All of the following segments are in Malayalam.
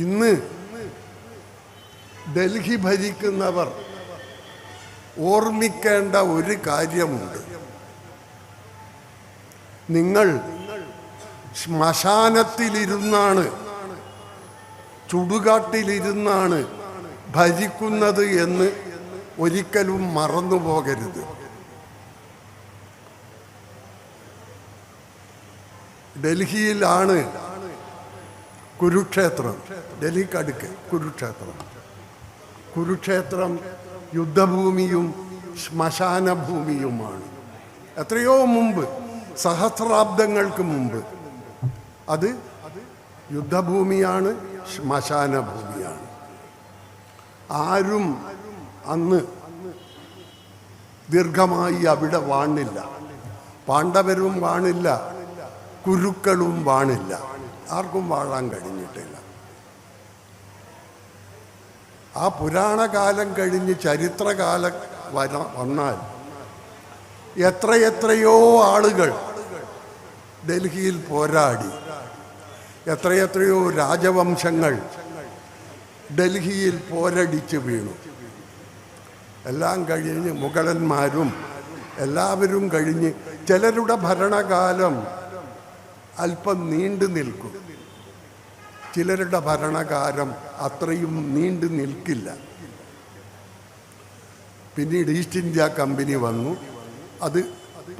ഇന്ന് ഡൽഹി ഭരിക്കുന്നവർ ഓർമ്മിക്കേണ്ട ഒരു കാര്യമുണ്ട്. നിങ്ങൾ ശ്മശാനത്തിലിരുന്നാണ് ചുടുകാട്ടിലിരുന്നാണ് ഭരിക്കുന്നത് എന്ന് ഒരിക്കലും മറന്നു പോകരുത്. ഡൽഹിയിലാണ് കുരുക്ഷേത്രം. ഡൽഹിക്കടുക്ക് കുരുക്ഷേത്രം. കുരുക്ഷേത്രം യുദ്ധഭൂമിയും ശ്മശാന ഭൂമിയുമാണ് എത്രയോ മുമ്പ് സഹസ്രാബ്ദങ്ങൾക്ക് മുമ്പ്. അത് യുദ്ധഭൂമിയാണ് ശ്മശാന ഭൂമിയാണ് ആരും അന്ന് ദീർഘമായി അവിടെ വാണില്ല. പാണ്ഡവരും വാണില്ല. കുരുക്കളും വാണില്ല. ആർക്കും വാഴാൻ കഴിഞ്ഞിട്ടില്ല. ആ പുരാണകാലം കഴിഞ്ഞ് ചരിത്രകാലം വര വന്നാൽ എത്രയെത്രയോ ആളുകൾ ഡൽഹിയിൽ പോരാടി. എത്രയെത്രയോ രാജവംശങ്ങൾ ഡൽഹിയിൽ പോരടിച്ച് വീണു. എല്ലാം കഴിഞ്ഞ് മുഗളന്മാരും എല്ലാവരും കഴിഞ്ഞ് ചിലരുടെ ഭരണകാലം അല്പം നീണ്ടു നിൽക്കും. ചിലരുടെ ഭരണകാലം അത്രയും നീണ്ടു നിൽക്കില്ല. പിന്നീട് ഈസ്റ്റ് ഇന്ത്യ കമ്പനി വന്നു. അത്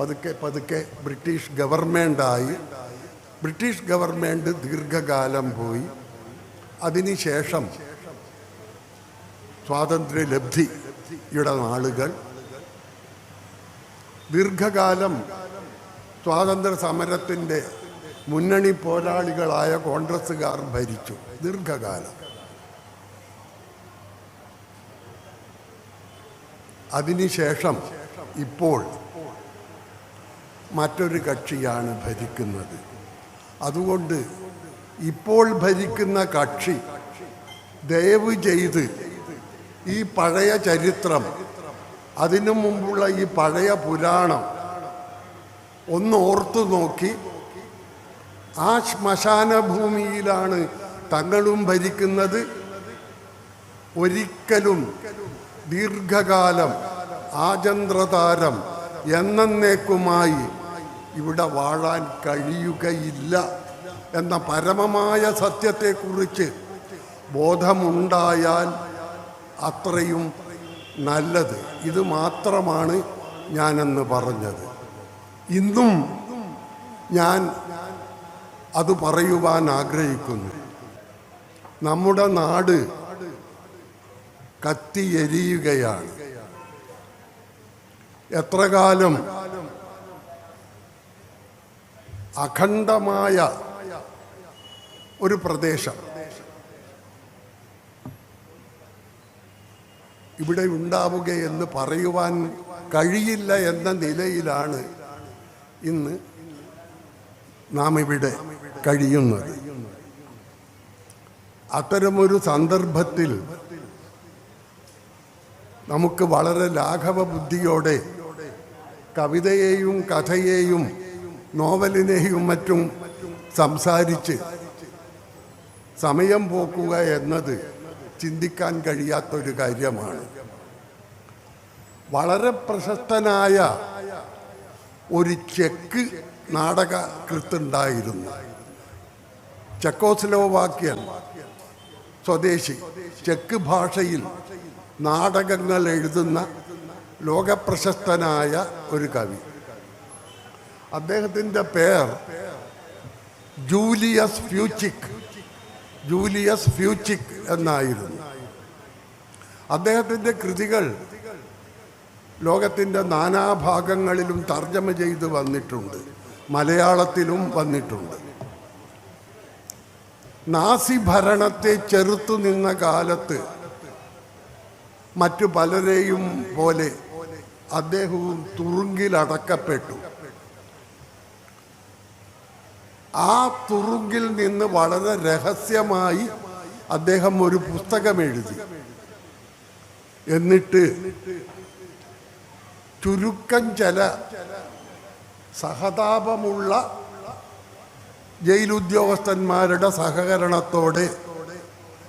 പതുക്കെ പതുക്കെ ബ്രിട്ടീഷ് ഗവൺമെന്റായി ബ്രിട്ടീഷ് ഗവൺമെന്റ് ദീർഘകാലം പോയി. അതിനുശേഷം സ്വാതന്ത്ര്യലബ്ധിയുടെ നാളുകൾ. ദീർഘകാലം സ്വാതന്ത്ര്യ സമരത്തിന്റെ മുന്നണി പോരാളികളായ കോൺഗ്രസ്സുകാർ ഭരിച്ചു. ദീർഘകാലം. അതിനുശേഷം ഇപ്പോൾ മറ്റൊരു കക്ഷിയാണ് ഭരിക്കുന്നത്. അതുകൊണ്ട് ഇപ്പോൾ ഭരിക്കുന്ന കക്ഷി ദയവ് ചെയ്ത് ഈ പഴയ ചരിത്രം അതിനു മുമ്പുള്ള ഈ പഴയ പുരാണം ഒന്ന് ഓർത്തു നോക്കി ആ ശ്മശാന ഭൂമിയിലാണ് തങ്ങളും ഭരിക്കുന്നത്. ഒരിക്കലും ദീർഘകാലം ആചന്ദ്രതാരം എന്നേക്കുമായി ഇവിടെ വാഴാൻ കഴിയുകയില്ല എന്ന പരമമായ സത്യത്തെക്കുറിച്ച് ബോധമുണ്ടായാൽ അത്രയും നല്ലത്. ഇത് മാത്രമാണ് ഞാനെന്ന് പറഞ്ഞത്. ഇന്നും ഞാൻ അത് പറയുവാൻ ആഗ്രഹിക്കുന്നു. നമ്മുടെ നാട് കത്തിയെരിയുകയാണ് എത്ര കാലം അഖണ്ഡമായ ഒരു പ്രദേശം. ഇവിടെ ഉണ്ടാവുകയെന്ന് പറയുവാൻ കഴിയില്ല എന്ന നിലയിലാണ് ഇന്ന് നാം ഇവിടെ കഴിയുന്നത്. അത്തരമൊരു സന്ദർഭത്തിൽ നമുക്ക് വളരെ ലാഘവ ബുദ്ധിയോടെ കവിതയെയും കഥയെയും നോവലിനെയും മറ്റും സംസാരിച്ച് സമയം പോക്കുക എന്നത് ചിന്തിക്കാൻ കഴിയാത്തൊരു കാര്യമാണ്. വളരെ പ്രശസ്തനായ ഒരു ചെക്ക് നാടക കൃത്തുണ്ടായിരുന്നു ചെക്കോസ്ലോവാക്യൻ സ്വദേശി ചെക്ക് ഭാഷയിൽ നാടകങ്ങൾ എഴുതുന്ന ലോകപ്രശസ്തനായ ഒരു കവി. അദ്ദേഹത്തിന്റെ പേർ ജൂലിയസ് ഫ്യൂച്ചിക് ജൂലിയസ് ഫ്യൂച്ചിക് എന്നായിരുന്നു. അദ്ദേഹത്തിന്റെ കൃതികൾ ലോകത്തിന്റെ നാനാഭാഗങ്ങളിലും തർജമ ചെയ്ത് വന്നിട്ടുണ്ട്. മലയാളത്തിലും വന്നിട്ടുണ്ട്. നാസി ഭരണത്തെ ചെറുത്തു നിന്ന കാലത്ത് മറ്റു പലരെയും പോലെ അദ്ദേഹവും തുറുങ്കിലടക്കപ്പെട്ടു. ആ തുറുങ്കിൽ നിന്ന് വളരെ രഹസ്യമായി അദ്ദേഹം ഒരു പുസ്തകം എഴുതി. എന്നിട്ട് ചുരുക്കം ചില സഹതാപമുള്ള ജയിലുദ്യോഗസ്ഥന്മാരുടെ സഹകരണത്തോടെ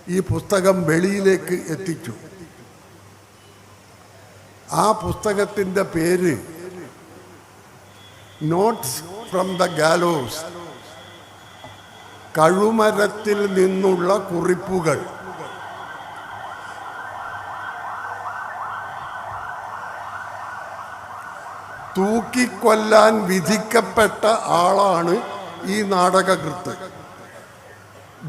ഈ പുസ്തകം വെളിയിലേക്ക് എത്തിച്ചു. ആ പുസ്തകത്തിന്റെ പേര് നോട്ട്സ് ഫ്രം ദ ഗാലോസ് കഴുമരത്തിൽ നിന്നുള്ള കുറിപ്പുകൾ. തൂക്കിക്കൊല്ലാൻ വിധിക്കപ്പെട്ട ആളാണ് ഈ നാടകകൃത്ത്.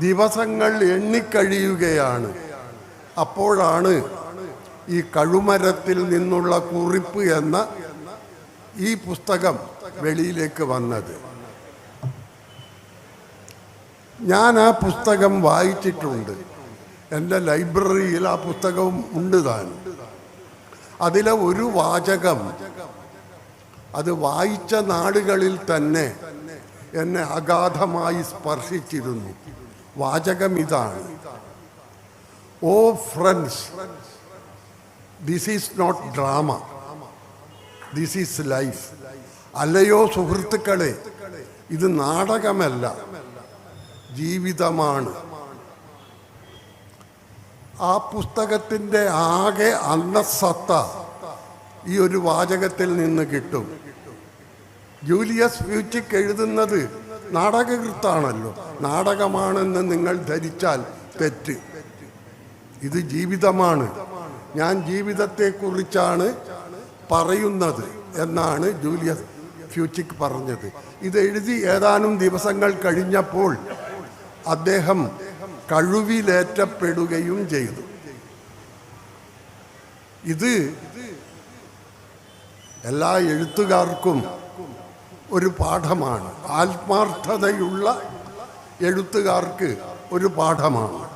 ദിവസങ്ങൾ എണ്ണിക്കഴിയുകയാണ്. അപ്പോഴാണ് ഈ കഴുമരത്തിൽ നിന്നുള്ള കുറിപ്പ് എന്ന ഈ പുസ്തകം വെളിയിലേക്ക് വന്നത്. ഞാൻ ആ പുസ്തകം വായിച്ചിട്ടുണ്ട്. എന്റെ ലൈബ്രറിയിൽ ആ പുസ്തകവും ഉണ്ട് താൻ അതിലെ ഒരു വാചകം അത് വായിച്ച നാടുകളിൽ തന്നെ എന്നെ അഗാധമായി സ്പർശിച്ചിരുന്നു. വാചകം ഇതാണ്. O friends this is not drama. This is life. അല്ലയോ സുഹൃത്തുക്കളെ ഇത് നാടകമല്ല ജീവിതമാണ്. ആ പുസ്തകത്തിന്റെ ആകെ അന്നസത്ത ഈ ഒരു വാചകത്തിൽ നിന്ന് കിട്ടും. ജൂലിയസ് ഫ്യൂച്ചിക്ക് എഴുതുന്നത് നാടകകൃത്താണല്ലോ. നാടകമാണെന്ന് നിങ്ങൾ ധരിച്ചാൽ തെറ്റ്. ഇത് ജീവിതമാണ്. ഞാൻ ജീവിതത്തെക്കുറിച്ചാണ് പറയുന്നത് എന്നാണ് ജൂലിയസ് ഫ്യൂച്ചിക്ക് പറഞ്ഞത്. ഇത് എഴുതി ഏതാനും ദിവസങ്ങൾ കഴിഞ്ഞപ്പോൾ അദ്ദേഹം കഴിവിലേറ്റപ്പെടുകയും ചെയ്തു. ഇത് എല്ലാ എഴുത്തുകാർക്കും ഒരു പാഠമാണ്. ആത്മാർത്ഥതയുള്ള എഴുത്തുകാർക്ക് ഒരു പാഠമാണ്.